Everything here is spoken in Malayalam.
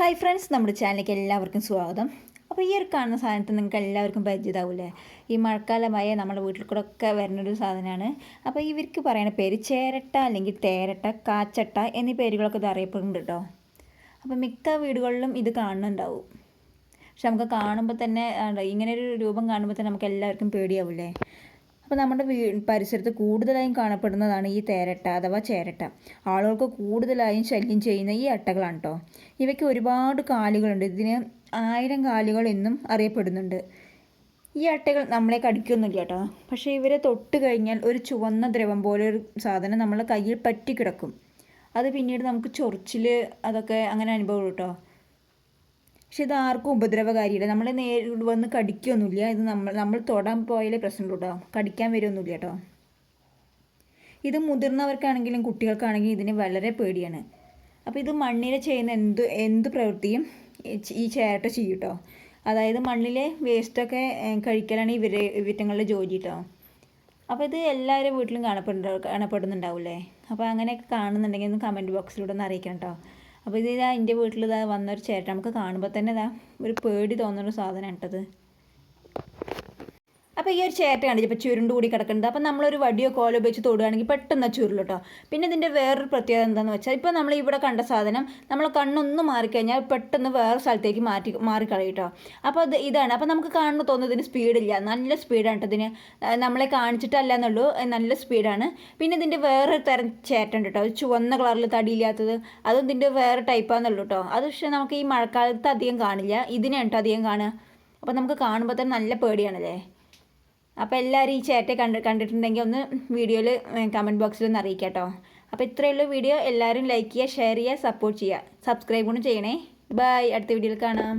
ഹായ് ഫ്രണ്ട്സ് നമ്മുടെ ചാനലിലേക്ക് എല്ലാവർക്കും സ്വാഗതം. അപ്പോൾ ഈ ഒരു കാണുന്ന സാധനത്തിന് നിങ്ങൾക്ക് എല്ലാവർക്കും പരിചിതമാവില്ലേ ഈ മഴക്കാലമായ നമ്മുടെ വീട്ടിൽ കൂടെ ഒക്കെ വരുന്നൊരു സാധനമാണ്. അപ്പോൾ ഇവർക്ക് പറയുന്ന പേര് ചേരട്ട അല്ലെങ്കിൽ തേരട്ട കാച്ചട്ട എന്നീ പേരുകളൊക്കെ ഇത് അറിയപ്പെടുന്നുണ്ട് കേട്ടോ. അപ്പോൾ മിക്ക വീടുകളിലും ഇത് കാണുന്നുണ്ടാവും. പക്ഷെ നമുക്ക് കാണുമ്പോൾ തന്നെ ഇങ്ങനെ ഒരു രൂപം കാണുമ്പോൾ തന്നെ നമുക്ക് എല്ലാവർക്കും പേടിയാവില്ലേ? അപ്പോൾ നമ്മുടെ വീ പരിസരത്ത് കൂടുതലായും കാണപ്പെടുന്നതാണ് ഈ തേരട്ട അഥവാ ചേരട്ട. ആളുകൾക്ക് കൂടുതലായും ശല്യം ചെയ്യുന്ന ഈ അട്ടകളാണ് കേട്ടോ ഇവയ്ക്ക് ഒരുപാട് കാലുകളുണ്ട്. ഇതിന് ആയിരം കാലുകൾ എന്നും അറിയപ്പെടുന്നുണ്ട്. ഈ അട്ടകൾ നമ്മളെ കടിക്കൊന്നുമില്ല കേട്ടോ പക്ഷേ ഇവരെ തൊട്ട് കഴിഞ്ഞാൽ ഒരു ചുവന്ന ദ്രവം പോലെ ഒരു സാധനം നമ്മളെ കയ്യിൽ പറ്റി കിടക്കും അത് പിന്നീട് നമുക്ക് ചൊറിച്ചിൽ അതൊക്കെ അങ്ങനെ അനുഭവം കേട്ടോ പക്ഷെ ഇത് ആർക്കും ഉപദ്രവകാരിയില്ല. നമ്മളെ നേ വന്ന് കടിക്കൊന്നുമില്ല. ഇത് നമ്മൾ നമ്മൾ തൊടാൻ പോയാലേ പ്രശ്നമുള്ളൂ കേട്ടോ കടിക്കാൻ വരുമൊന്നുമില്ല കേട്ടോ. ഇത് മുതിർന്നവർക്കാണെങ്കിലും കുട്ടികൾക്കാണെങ്കിലും ഇതിന് വളരെ പേടിയാണ്. അപ്പോൾ ഇത് മണ്ണിൽ ചെയ്യുന്ന എന്ത് എന്ത് പ്രവൃത്തിയും ഈ ചേരട്ട ചെയ്യും കേട്ടോ അതായത് മണ്ണിലെ വേസ്റ്റൊക്കെ കഴിക്കലാണ് ഇവർ ഇവറ്റങ്ങളുടെ ജോലി കേട്ടോ അപ്പോൾ ഇത് എല്ലാവരും വീട്ടിലും കാണപ്പെടുന്നുണ്ടോ കാണപ്പെടുന്നുണ്ടാവില്ലേ? അപ്പോൾ അങ്ങനെയൊക്കെ കാണുന്നുണ്ടെങ്കിൽ ഒന്ന് കമന്റ് ബോക്സിലൂടെ ഒന്ന് അറിയിക്കണം കേട്ടോ അപ്പോൾ ഇത് ഇതാ എന്റെ വീട്ടിൽ ഇതാ വന്നൊരു ചേട്ടൻ. നമുക്ക് കാണുമ്പോൾ തന്നെ ഇതാ ഒരു പേടി തോന്നുന്നൊരു സാധനം കേട്ടത് അപ്പോൾ ഈ ഒരു ചേട്ട കണ്ടിട്ട് ഇപ്പോൾ ചുരുണ്ട് കൂടി കിടക്കുന്നുണ്ട്. അപ്പോൾ നമ്മളൊരു വടിയോ കോലോ ഉപയോഗിച്ച് തൊടുകയാണെങ്കിൽ പെട്ടെന്ന് ചുരുളു കേട്ടോ. പിന്നെ ഇതിന്റെ വേറൊരു പ്രത്യേകത എന്താണെന്ന് വെച്ചാൽ ഇപ്പോൾ നമ്മൾ ഇവിടെ കണ്ട സാധനം നമ്മൾ കണ്ണൊന്ന് മാറിക്കഴിഞ്ഞാൽ പെട്ടെന്ന് വേറെ സ്ഥലത്തേക്ക് മാറ്റി മാറിക്കളയും കേട്ടോ അപ്പോൾ അത് ഇതാണ്. അപ്പോൾ നമുക്ക് കാണുന്ന തോന്നുന്നത് ഇതിന് സ്പീഡില്ല നല്ല സ്പീഡാണ് കേട്ടോ ഇതിന്. നമ്മളെ കാണിച്ചിട്ടല്ല എന്നുള്ളൂ. നല്ല സ്പീഡാണ് പിന്നെ ഇതിന്റെ വേറെ തരം ചേട്ടുണ്ട് കേട്ടോ ചുവന്ന കളറിൽ തടിയില്ലാത്തത്. അതും ഇതിന്റെ വേറെ ടൈപ്പാണെന്നുള്ളൂ കേട്ടോ അത് പക്ഷേ നമുക്ക് ഈ മഴക്കാലത്ത് അധികം കാണില്ല. ഇതിനെ കേട്ടോ അധികം കാണുക. അപ്പോൾ നമുക്ക് കാണുമ്പോൾ തന്നെ നല്ല പേടിയാണല്ലേ? അപ്പോൾ എല്ലാവരും ഈ ചേട്ടെ കണ്ട് കണ്ടിട്ടുണ്ടെങ്കിൽ ഒന്ന് വീഡിയോയിൽ കമന്റ് ബോക്സിൽ ഒന്ന് അറിയിക്കാം കേട്ടോ അപ്പോൾ ഉള്ളൂ വീഡിയോ എല്ലാവരും ലൈക്ക് ചെയ്യുക ഷെയർ ചെയ്യുക സപ്പോർട്ട് ചെയ്യുക. സബ്സ്ക്രൈബ് കൂടി ചെയ്യണേ. ബൈ അടുത്ത വീഡിയോയിൽ കാണാം.